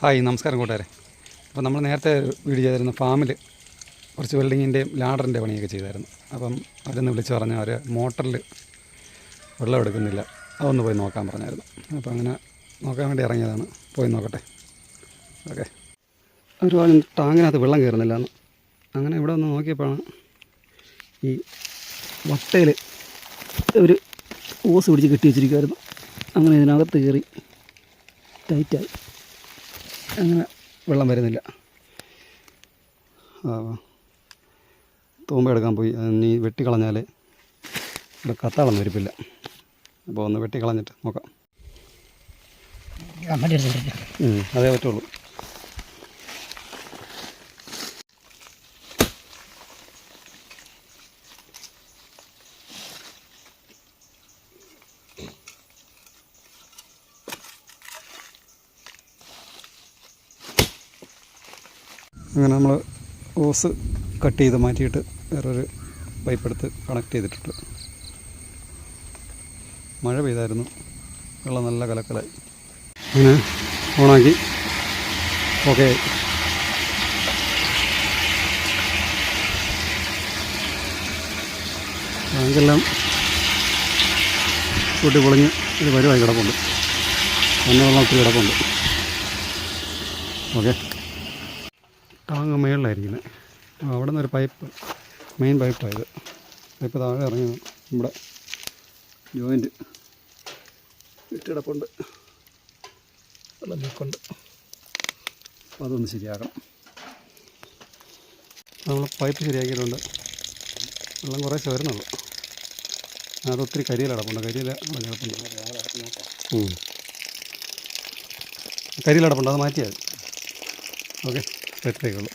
Hi നമസ്കാരം കൂട്ടുകാരെ. അപ്പോൾ നമ്മൾ നേരത്തെ വീട് ചെയ്തിരുന്ന ഫാമിൽ കുറച്ച് വെൽഡിങ്ങിന്റെയും ലാഡറിന്റെ പണിയൊക്കെ ചെയ്തായിരുന്നു. അപ്പം അവരൊന്ന് വിളിച്ച് പറഞ്ഞ അവർ മോട്ടറിൽ വെള്ളം എടുക്കുന്നില്ല. അതൊന്ന് പോയി നോക്കാൻ പറഞ്ഞായിരുന്നു. അപ്പോൾ അങ്ങനെ നോക്കാൻ വേണ്ടി ഇറങ്ങിയതാണ്. പോയി നോക്കട്ടെ. ഓക്കെ. അവർ പറഞ്ഞു ടാങ്കിനകത്ത് വെള്ളം കയറുന്നില്ല എന്ന് അങ്ങനെ ഇവിടെ ഒന്ന് നോക്കിയപ്പോഴാണ് ഈ വട്ടയിൽ ഒരു ഓസ് പിടിച്ച് കെട്ടി വെച്ചിരിക്കുമായിരുന്നു അങ്ങനെ ഇതിനകത്ത് കയറി ടൈറ്റായി. അങ്ങനെ വെള്ളം വരുന്നില്ല. തൂമ്പ എടുക്കാൻ പോയി. നീ വെട്ടിക്കളഞ്ഞാൽ ഇവിടെ കത്താളം വരിപ്പില്ല. അപ്പോൾ ഒന്ന് വെട്ടിക്കളഞ്ഞിട്ട് നോക്കാം. അതേ പറ്റുള്ളൂ. അങ്ങനെ നമ്മൾ ഓസ് കട്ട് ചെയ്ത് മാറ്റിയിട്ട് വേറൊരു പൈപ്പ് എടുത്ത് കണക്ട് ചെയ്തിട്ടുണ്ട് മഴ പെയ്തായിരുന്നു. വെള്ളം നല്ല കലക്കലായി. അങ്ങനെ ഓണാക്കി. ഓക്കെ. ടാങ്കെല്ലാം കൂട്ടി പൊളിഞ്ഞ് ഒരു വരുവായി കിടപ്പുണ്ട്. വന്ന വെള്ളം ഒത്തിരി കിടപ്പുണ്ട്. ഓക്കെ. ടാങ്ക് മേളിലായിരിക്കുന്നത്. അവിടെ നിന്നൊരു പൈപ്പ് മെയിൻ പൈപ്പായത് പൈപ്പ് താഴെ ഇറങ്ങി ഇവിടെ ജോയിന്റ് ഇട്ടിടപ്പുണ്ട്. വെള്ളം ലീക്കുണ്ട് അപ്പോൾ അതൊന്ന് ശരിയാക്കണം. നമ്മൾ പൈപ്പ് ശരിയാക്കിയിട്ടുണ്ട്. വെള്ളം കുറേ വരുന്നുള്ളൂ. അത് ഒത്തിരി കരിയിൽ കരിയിലടപ്പുണ്ട് കിടപ്പുണ്ട്. അത് മാറ്റിയാൽ ഓക്കെ. 这这个了。